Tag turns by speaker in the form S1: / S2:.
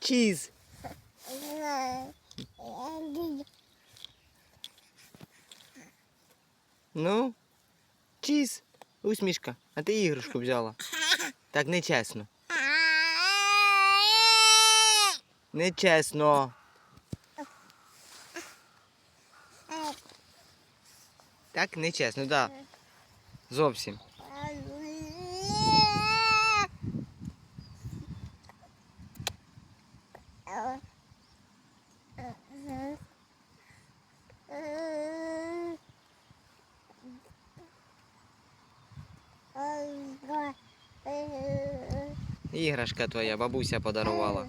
S1: Чіз. Ну, чіз. Усмішка. А ти іграшку взяла. Так нечесно. Нечесно. Так нечесно, так. Да. Зовсім. Іграшка твоя, бабуся подарувала.